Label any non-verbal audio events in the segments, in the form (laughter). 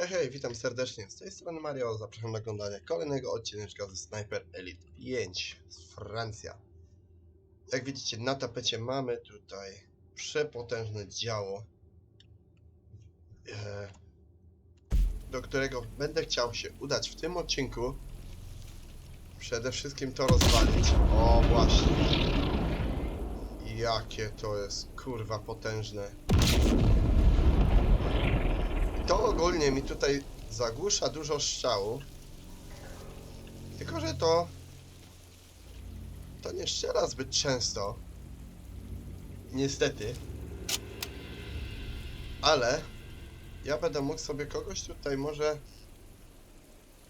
Hej, hej, witam serdecznie. Z tej strony Mario, zapraszam na oglądanie kolejnego odcineczka ze Sniper Elite 5 z Francja. Jak widzicie, na tapecie mamy tutaj przepotężne działo, e, do którego będę chciał się udać w tym odcinku. Przede wszystkim to rozwalić. O, właśnie. Jakie to jest, kurwa, potężne. To ogólnie mi tutaj zagłusza dużo strzału. Tylko, że to... To nie strzela zbyt często. Niestety. Ale... Ja będę mógł sobie kogoś tutaj może...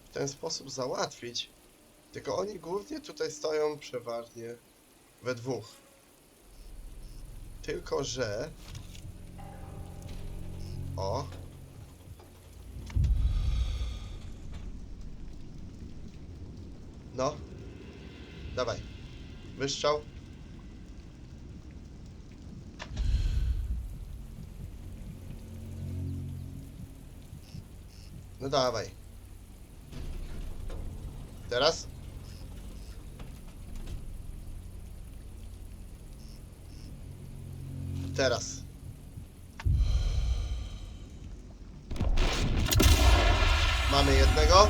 W ten sposób załatwić. Tylko oni głównie tutaj stoją przeważnie we dwóch. Tylko, że... O, No. Dawaj. Wystrzał. No dawaj. Teraz? Teraz. Mamy jednego.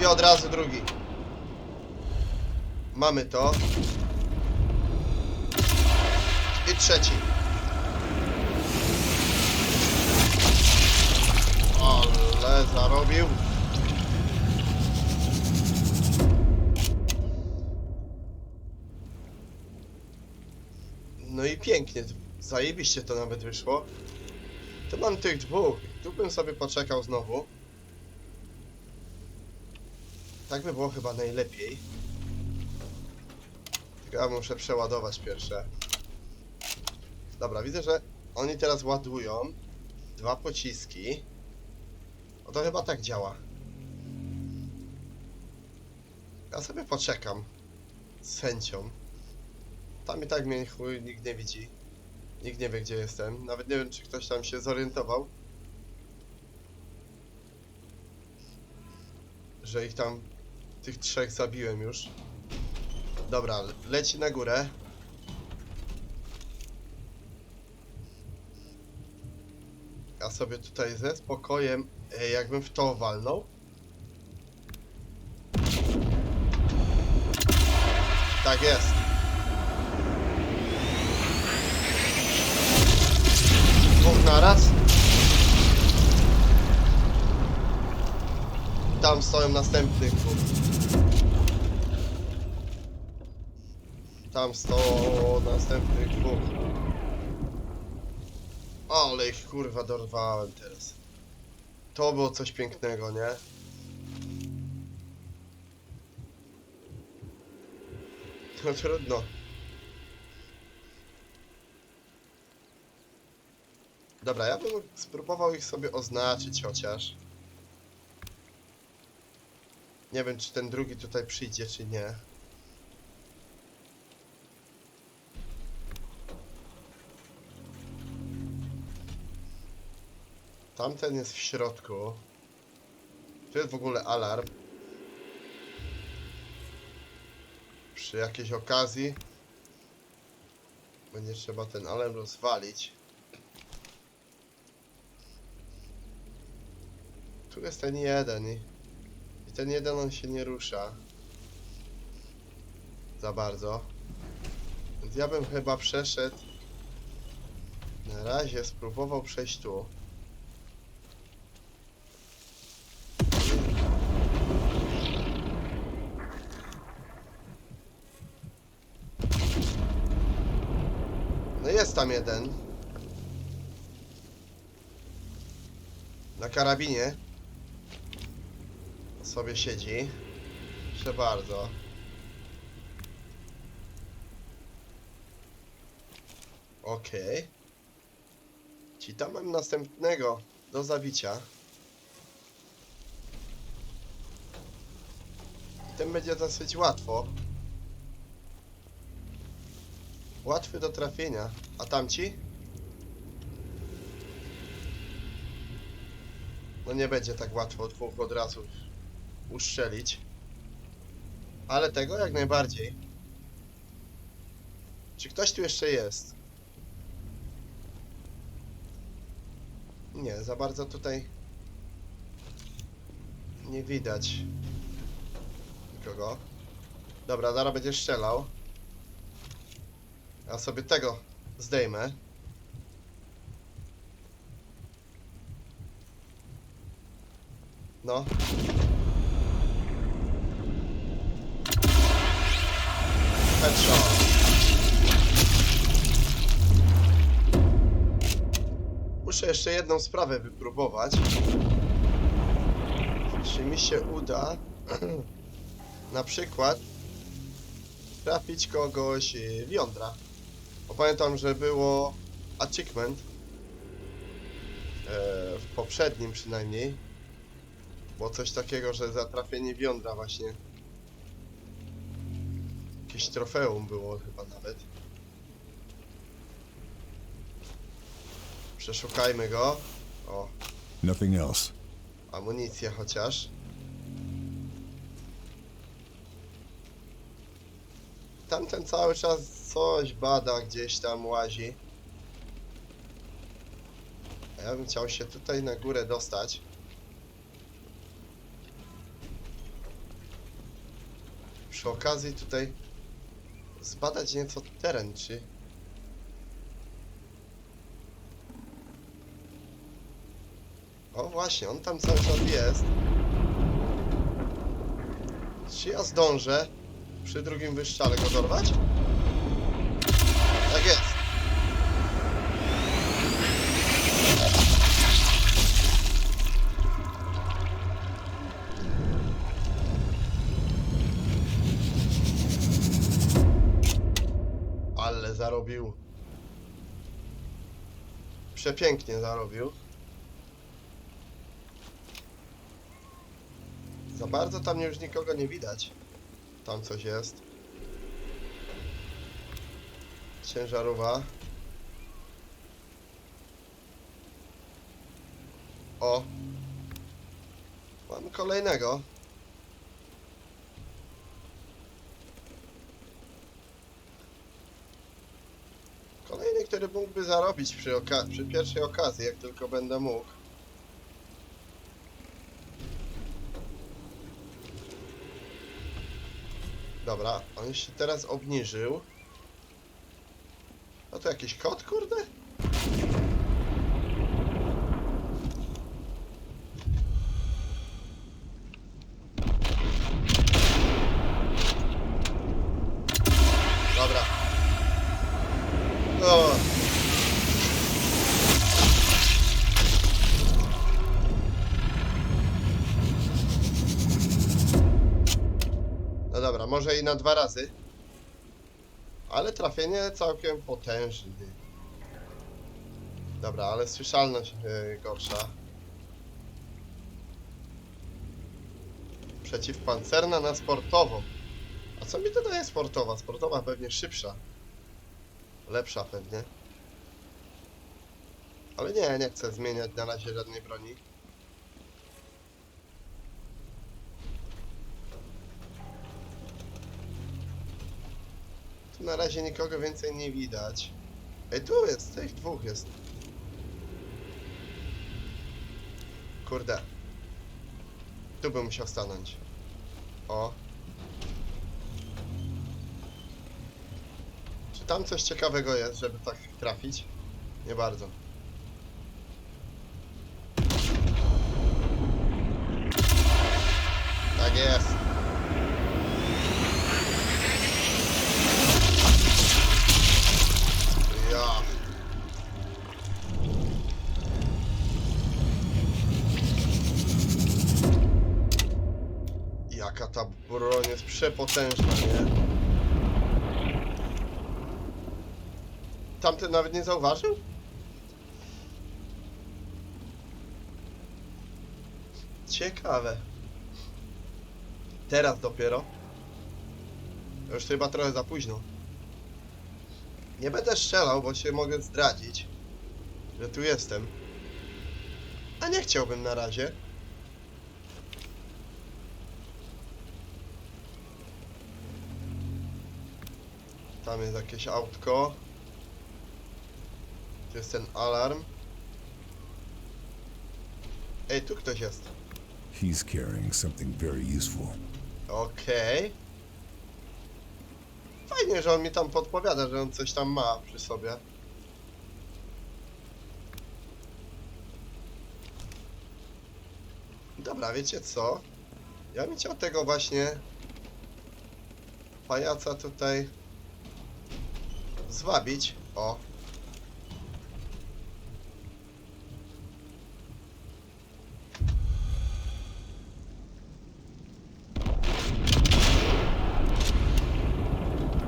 I od razu drugi. Mamy to. I trzeci. Ale zarobił. No i pięknie. Zajebiście to nawet wyszło. To mam tych dwóch. Tu bym sobie poczekał znowu. Tak by było chyba najlepiej. Ja muszę przeładować pierwsze. Dobra, widzę, że oni teraz ładują dwa pociski. No to chyba tak działa. Ja sobie poczekam z chęcią. Tam i tak mnie chuj nikt nie widzi. Nikt nie wie gdzie jestem. Nawet nie wiem czy ktoś tam się zorientował. Że ich tam tych trzech zabiłem już. Dobra, le- leci na górę. Ja sobie tutaj ze spokojem, e, jakbym w to walnął. Tak jest. Dwóch naraz. Tam stoją następnych dwóch. Tam stoją następnych dwóch. Ale ich kurwa dorwałem teraz. To było coś pięknego, nie? (laughs) No trudno. Dobra, ja bym spróbował ich sobie oznaczyć chociaż. Nie wiem, czy ten drugi tutaj przyjdzie, czy nie. Tamten jest w środku. Tu jest w ogóle alarm. Przy jakiejś okazji będzie trzeba ten alarm rozwalić. Tu jest ten jeden i, i ten jeden on się nie rusza. Za bardzo. Więc ja bym chyba przeszedł. Na razie spróbował przejść tu. No jest tam jeden. Na karabinie. Sobie siedzi. Proszę bardzo. Okej. Ci tam mam następnego do zabicia. Ten będzie dosyć łatwo. Łatwy do trafienia. A tamci? No nie będzie tak łatwo dwóch od razu uszczelić. Ale tego jak najbardziej. Czy ktoś tu jeszcze jest? Nie, za bardzo tutaj nie widać nikogo. Dobra, Dara będzie strzelał. Ja sobie tego zdejmę. No. Headshot. Muszę jeszcze jedną sprawę wypróbować. Czy mi się uda (clears throat) na przykład trafić kogoś w jądra. Bo pamiętam, że było achievement e, w poprzednim przynajmniej. Było coś takiego, że za trafienie w jądra właśnie jakieś trofeum było chyba nawet. Przeszukajmy go. O, Nothing else. amunicja chociaż. Tamten cały czas coś bada, gdzieś tam łazi. A ja bym chciał się tutaj na górę dostać. Przy okazji tutaj zbadać nieco teren, czy... O właśnie, on tam cały czas jest. Czy ja zdążę przy drugim wyszczale go dorwać? Tak jest. Ale zarobił. Przepięknie zarobił. Za bardzo tam już nikogo nie widać. Tam coś jest. Ciężarówka. O. Mamy kolejnego. Kolejny, który mógłby zarobić przy, przy pierwszej okazji, jak tylko będę mógł. Dobra, on się teraz obniżył. No to jakiś kod, kurde? Dobra. O. może i na dwa razy. Ale trafienie całkiem potężny. Dobra, ale słyszalność yy, gorsza. Przeciwpancerna na sportową. A co mi to daje sportowa? Sportowa pewnie szybsza. Lepsza pewnie. Ale nie, nie chcę zmieniać na razie żadnej broni. Na razie nikogo więcej nie widać. Ej, tu jest, tych dwóch jest. Kurde. Tu bym musiał stanąć. O. Czy tam coś ciekawego jest, żeby tak trafić? Nie bardzo. Tak jest. Przepotężna, nie? Tamten nawet nie zauważył? Ciekawe. Teraz dopiero. Już chyba trochę za późno. Nie będę strzelał, bo się mogę zdradzić, że tu jestem. A nie chciałbym na razie. Tam jest jakieś autko. Tu jest ten alarm. Ej, tu ktoś jest. He's carrying something very useful. Okej. Fajnie, że on mi tam podpowiada, że on coś tam ma przy sobie. Dobra, wiecie co? Ja bym chciał tego właśnie pajaca tutaj zwabić. O.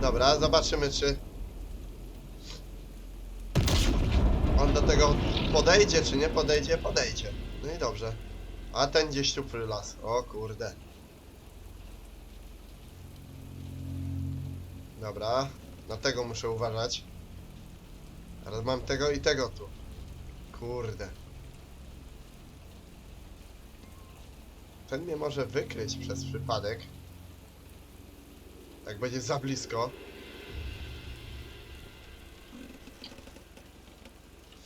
Dobra, zobaczymy czy on do tego podejdzie, czy nie podejdzie, podejdzie. No i dobrze. A ten gdzieś tu las. O kurde. Dobra, na tego muszę uważać. Teraz mam tego i tego tu. Kurde. Ten mnie może wykryć przez przypadek. Jak będzie za blisko.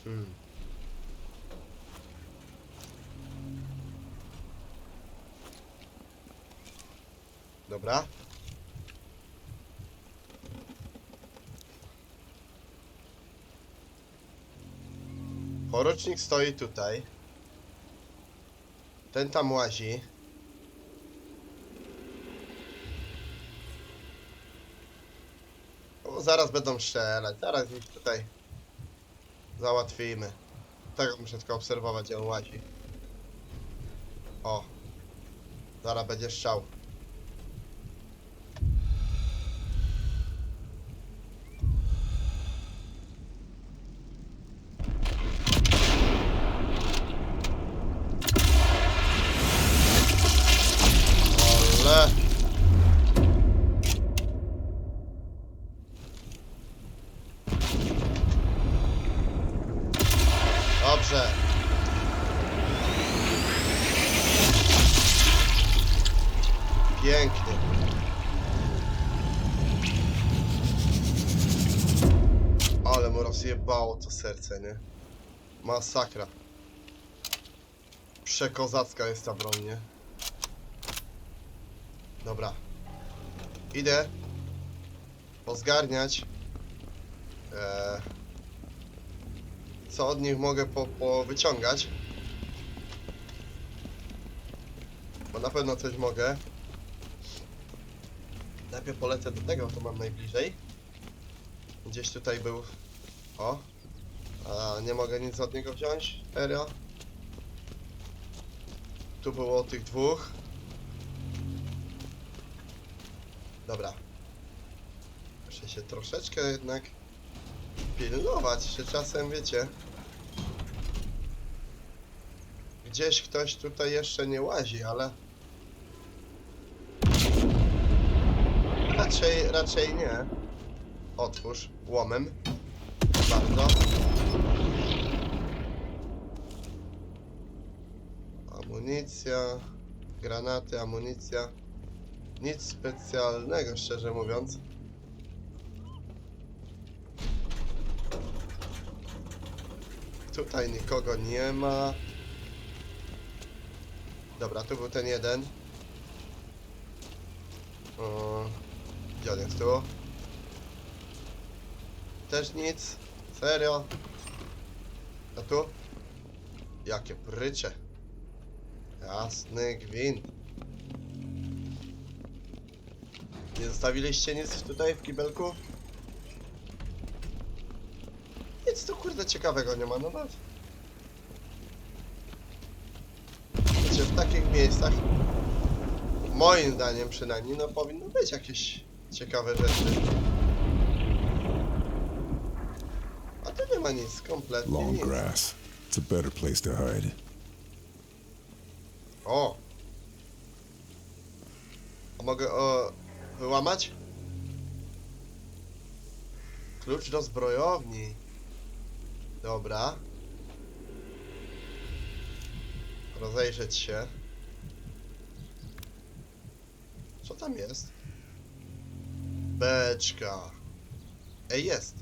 Hmm. Dobra. Porucznik stoi tutaj. Ten tam łazi. O, zaraz będą strzelać, zaraz ich tutaj załatwimy. Tego muszę tylko obserwować, gdzie on łazi. O, zaraz będzie strzał. Nie? Masakra. Przekozacka jest ta broń, nie? Dobra. Idę. Pozgarniać. Eee, co od nich mogę po, po wyciągać. Bo na pewno coś mogę. Najpierw polecę do tego, to mam najbliżej. Gdzieś tutaj był. O. A nie mogę nic od niego wziąć. Serio. Tu było tych dwóch. Dobra. Muszę się troszeczkę jednak pilnować, że czasem wiecie. Gdzieś ktoś tutaj jeszcze nie łazi, ale. Raczej, raczej nie. Otwórz łomem. Bardzo. Amunicja, granaty, amunicja. Nic specjalnego, szczerze mówiąc. Tutaj nikogo nie ma. Dobra, tu był ten jeden. O, gdzie on jest tu? Też nic. Serio? A tu? Jakie prycze. Jasny gwint. Nie zostawiliście nic tutaj w kibelku? Nic tu kurde ciekawego nie ma, no no. Wiecie, w takich miejscach, moim zdaniem przynajmniej, no powinno być jakieś ciekawe rzeczy. A tu nie ma nic, kompletnie Long nic. grass. It's a better place to hide. O! A mogę o, wyłamać? Klucz do zbrojowni. Dobra. Rozejrzeć się. Co tam jest? Beczka. Ej, jest.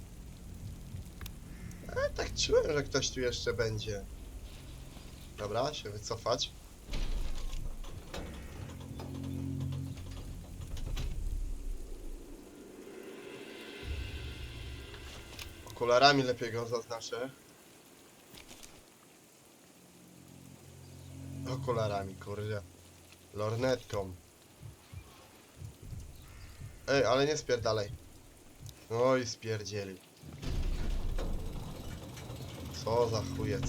E, tak czułem, że ktoś tu jeszcze będzie. Dobra, się wycofać. Okularami lepiej go zaznaczę. Okularami, kurde. Lornetką. Ej, ale nie spierdalej. Oj, spierdzieli. Co za chujec.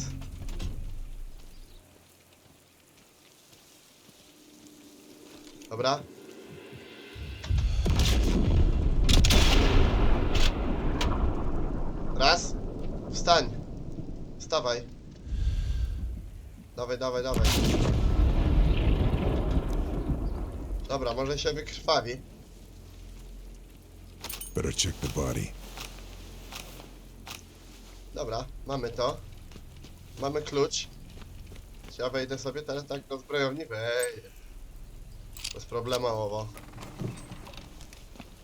Dobra. Raz. Wstań. Wstawaj. Dawaj, dawaj, dawaj. Dobra, może się wykrwawi. Better check the body. Dobra, mamy to. Mamy klucz. Ja wejdę sobie teraz tak do zbrojowni? Wejdę. Bez problemowo.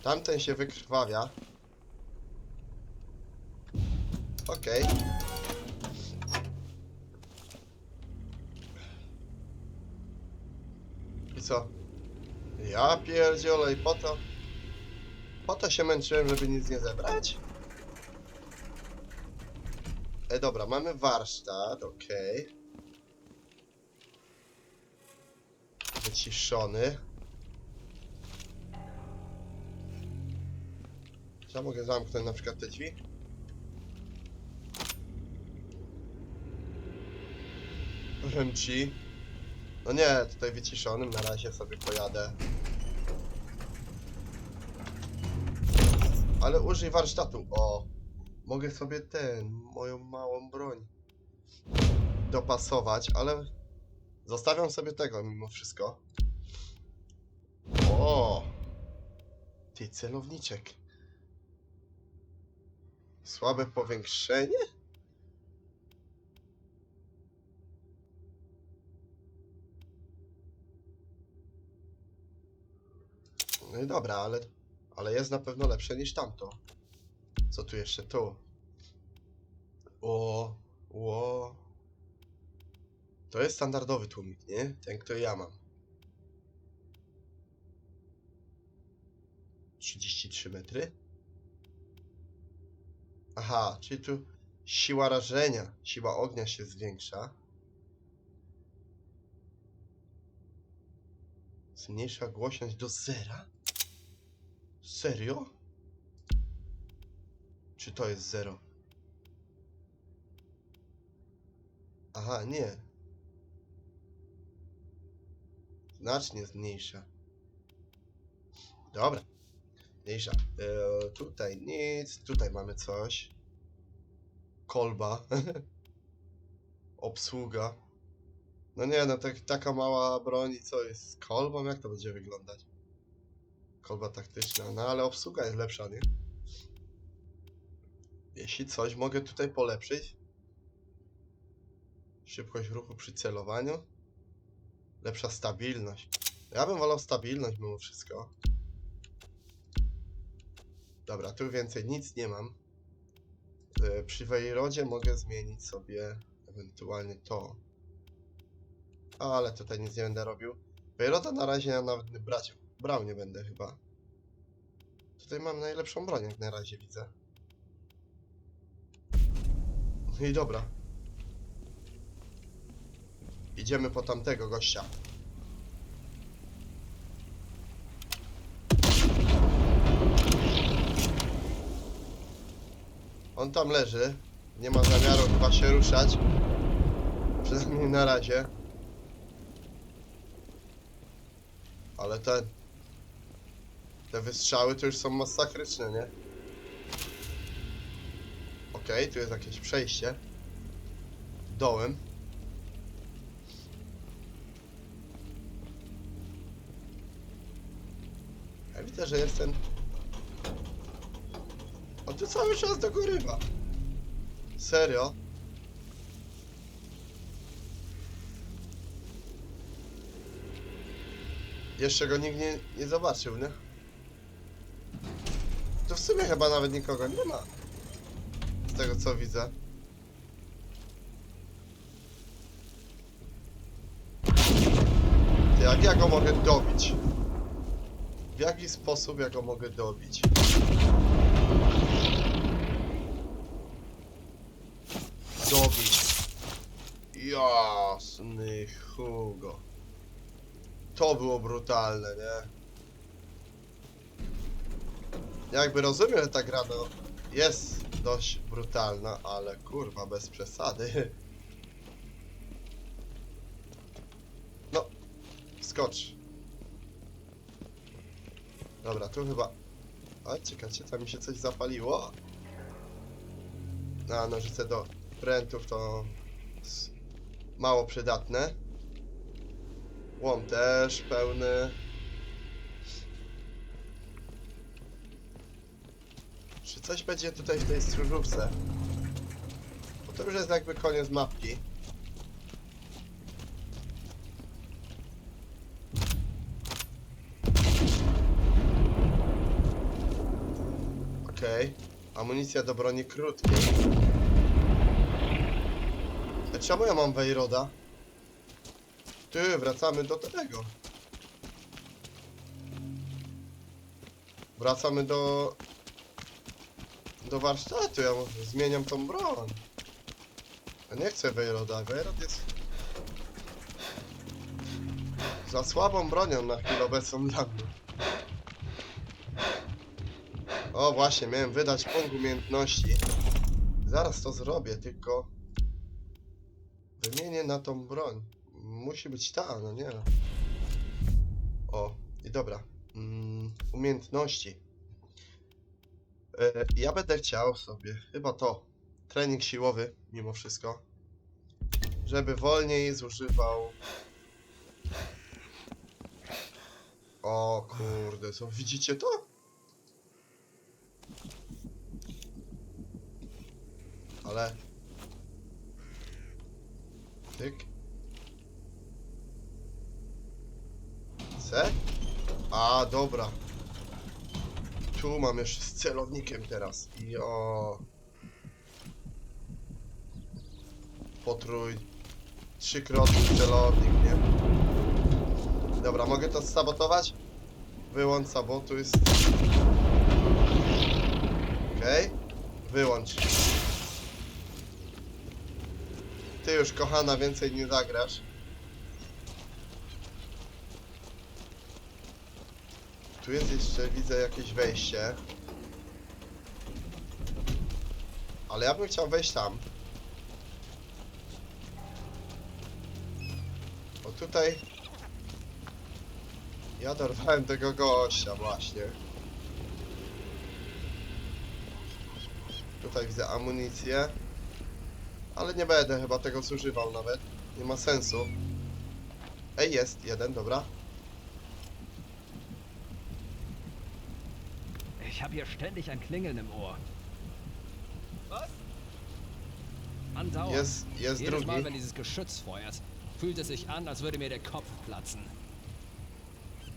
Tamten się wykrwawia. Okej. I co? Ja pierdziolę i po to... Po to się męczyłem, żeby nic nie zebrać? E, dobra, mamy warsztat, okej. Wyciszony. Czy ja mogę zamknąć na przykład te drzwi? Powiem ci. No nie, tutaj wyciszonym na razie sobie pojadę. Ale użyj warsztatu, o. Mogę sobie ten, moją małą broń dopasować, ale zostawiam sobie tego mimo wszystko. O! Ty celowniczek. Słabe powiększenie? Dobra, ale, ale jest na pewno lepsze niż tamto. Co tu jeszcze? Tu. O, o. To jest standardowy tłumik, nie? Ten, który ja mam. 33 metry? Aha, czyli tu siła rażenia, siła ognia się zwiększa. Zmniejsza głośność do zera? Serio? Czy to jest zero? Aha, nie. Znacznie zmniejsza. Dobra. Mniejsza. E, tutaj nic. Tutaj mamy coś. Kolba. (laughs) Obsługa. No nie, no tak, taka mała broń i co jest z kolbą? Jak to będzie wyglądać? Kolba taktyczna. No ale obsługa jest lepsza, nie? Jeśli coś mogę tutaj polepszyć. Szybkość ruchu przy celowaniu. Lepsza stabilność. Ja bym wolał stabilność mimo wszystko. Dobra, tu więcej nic nie mam. E, Przy Wejrodzie mogę zmienić sobie ewentualnie to. Ale tutaj nic nie będę robił. Wejroda na razie ja nawet nie brać, brał nie będę chyba. Tutaj mam najlepszą broń jak na razie widzę. No I dobra. Idziemy po tamtego gościa. On tam leży. Nie ma zamiaru chyba się ruszać. Przynajmniej na razie. Ale te... Te wystrzały to już są masakryczne, nie? Okej, tu jest jakieś przejście. Dołem. Ja widzę, że jest ten... On tu cały czas dogorywa. Serio? Jeszcze go nikt nie, nie zobaczył, nie? To w sumie chyba nawet nikogo nie ma. Z tego co widzę. Jak ja go mogę dobić? W jaki sposób ja go mogę dobić? Dobić. Jasny Hugo. To było brutalne, nie? Jakby rozumiem, ta gra no, jest dość brutalna, ale kurwa, bez przesady. No, skocz. Dobra, tu chyba... A, czekajcie, tam mi się coś zapaliło. A, nożyce do prętów to... mało przydatne. Łom też pełny. Czy coś będzie tutaj w tej stróżówce? Bo to już jest jakby koniec mapki. Okej. Amunicja do broni krótkiej. A czemu ja mam Wejroda? Ty, wracamy do tego. Wracamy do... Do warsztatu, ja może zmieniam tą broń. Ja nie chcę Wejroda, Wejrod jest... Za słabą bronią na chwilę obecną dla mnie. O właśnie, miałem wydać punkt umiejętności. Zaraz to zrobię, tylko... Wymienię na tą broń. Musi być ta, no nie. O, i dobra. Mm, umiejętności. E, ja będę chciał sobie, chyba to, trening siłowy, mimo wszystko. Żeby wolniej zużywał... O kurde, co, widzicie to? Ale... Tyk. C? A, dobra. Tu mam jeszcze z celownikiem teraz. Jo. Potrój. Trzykrotny celownik, nie? Dobra, mogę to sabotować? Wyłącz sabotu jest... Okej. Wyłącz. Ty już, kochana, więcej nie zagrasz. Tu jest jeszcze, widzę, jakieś wejście. Ale ja bym chciał wejść tam. O tutaj... Ja dorwałem tego gościa właśnie. Tutaj widzę amunicję. Ale nie będę chyba tego zużywał nawet. Nie ma sensu. Ej, jest jeden, dobra. Ich habe hier ständig ein Klingeln im Ohr. Was? Andauernd. Jest, jest Jedes Mal, wenn drugi. dieses Geschütz feuert, fühlt es sich an, als würde mir der Kopf platzen.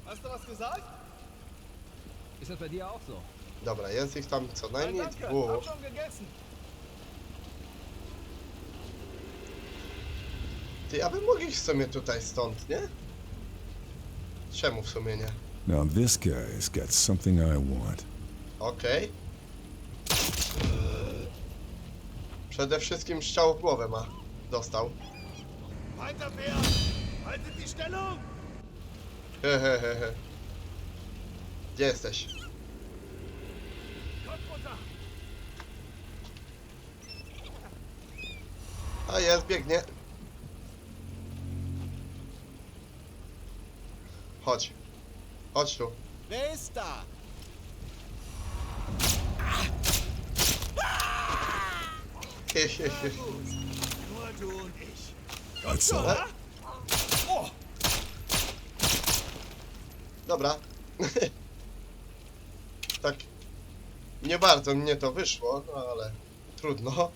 Hast du was gesagt? Ist das bei dir auch so? Dobra, jest ich tam co Nein, najmniej danke. dwóch. Hab schon gegessen. Ty, ja bym mógł iść w sumie tutaj stąd, nie? Czemu w sumie nie? Now this guy's got something I want. Okej. Przede wszystkim strzał w głowę ma. Dostał. Weiter, Haltet die Stellung! Hehehehe. Gdzie jesteś? Kopf runter! A jest, biegnie. Chodź. Chodź tu. Wer ist da? Hehehe. Nur du und ich. Dobra. tak. Nie bardzo mnie to wyszło, no ale trudno.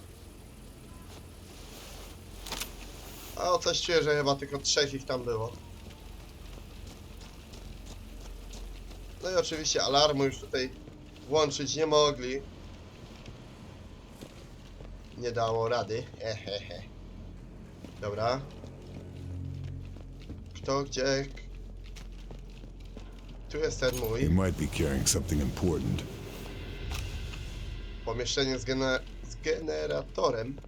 A o coś czuję, że chyba tylko trzech ich tam było. No i oczywiście alarmu już tutaj włączyć nie mogli. Nie dało rady. Hehehe. Dobra. Kto gdzie? Tu jest ten mój. He might be carrying something important. Pomieszczenie z, gene z generatorem.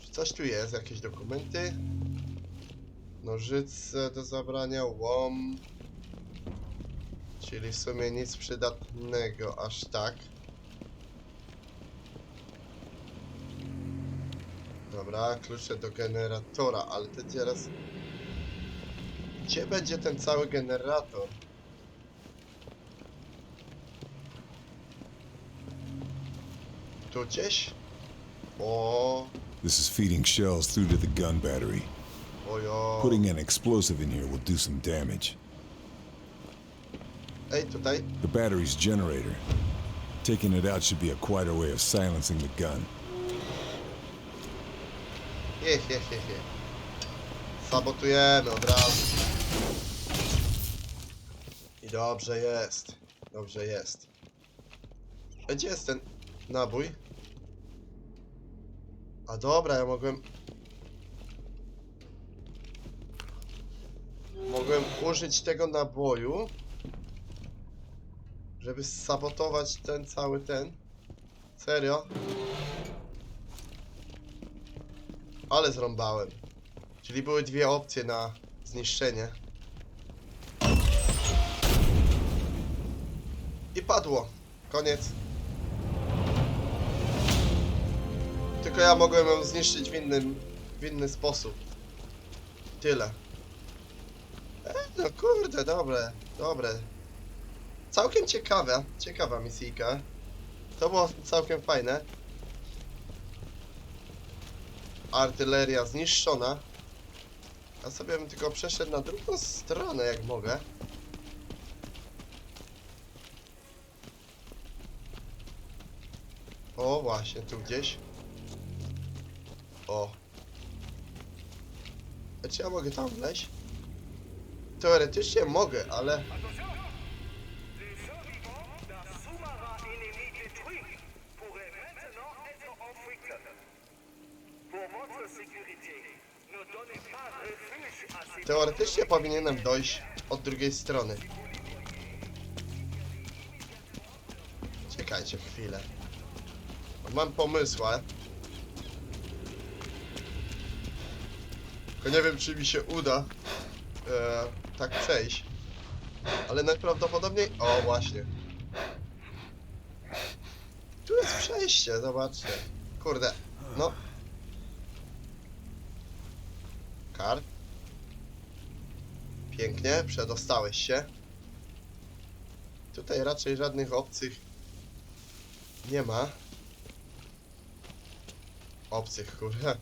Czy coś tu jest? Jakieś dokumenty? Nożyce do zabrania, łom. Czyli w sumie nic przydatnego aż tak. Dobra, klucze do generatora, ale to teraz... Gdzie będzie ten cały generator? Tu gdzieś? O, This is feeding shells through to the gun battery. ojo. Putting an explosive in here will do some damage. Ej, tutaj. The battery's generator. Taking it out should be a quieter way of silencing the gun. Je, je, je. Sabotujemy od razu. I dobrze jest. Dobrze jest. Gdzie jest ten nabój? A dobra, ja mogłem... Mogłem użyć tego naboju, żeby sabotować ten cały ten. Serio? Ale zrąbałem. Czyli były dwie opcje na zniszczenie. I padło. Koniec. Tylko ja mogłem ją zniszczyć w innym, w inny sposób. Tyle. E, no kurde, dobre, dobre. Całkiem ciekawa, ciekawa misyjka. To było całkiem fajne. Artyleria zniszczona. Ja sobie bym tylko przeszedł na drugą stronę, jak mogę. O, właśnie, tu gdzieś. O. A czy ja mogę tam wleźć? Teoretycznie mogę, ale... Teoretycznie powinienem dojść od drugiej strony. Czekajcie chwilę. Mam pomysła. Tylko nie wiem, czy mi się uda e, tak przejść. Ale najprawdopodobniej... O, właśnie. Tu jest przejście, zobaczcie. Kurde, no. Kar. Pięknie, przedostałeś się. Tutaj raczej żadnych obcych nie ma. Obcych, kurde.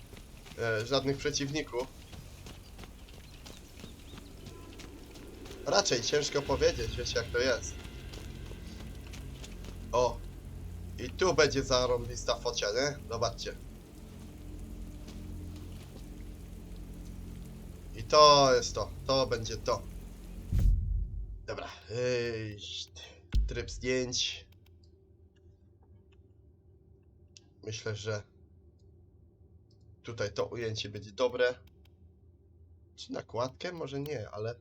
E, żadnych przeciwników. Raczej ciężko powiedzieć, wiecie jak to jest. O! I tu będzie zarąbista focia, nie? Zobaczcie. To jest to. To będzie to. Dobra. Ej, tryb zdjęć. Myślę, że tutaj to ujęcie będzie dobre. Czy nakładkę? Może nie, ale...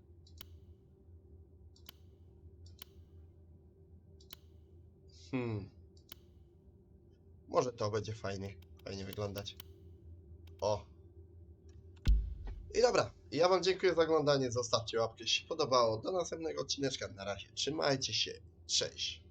Hmm. Może to będzie fajnie, fajnie wyglądać. O. I dobra, ja wam dziękuję za oglądanie, zostawcie łapkę, jeśli podobało. Do następnego odcineczka, na razie, trzymajcie się, cześć.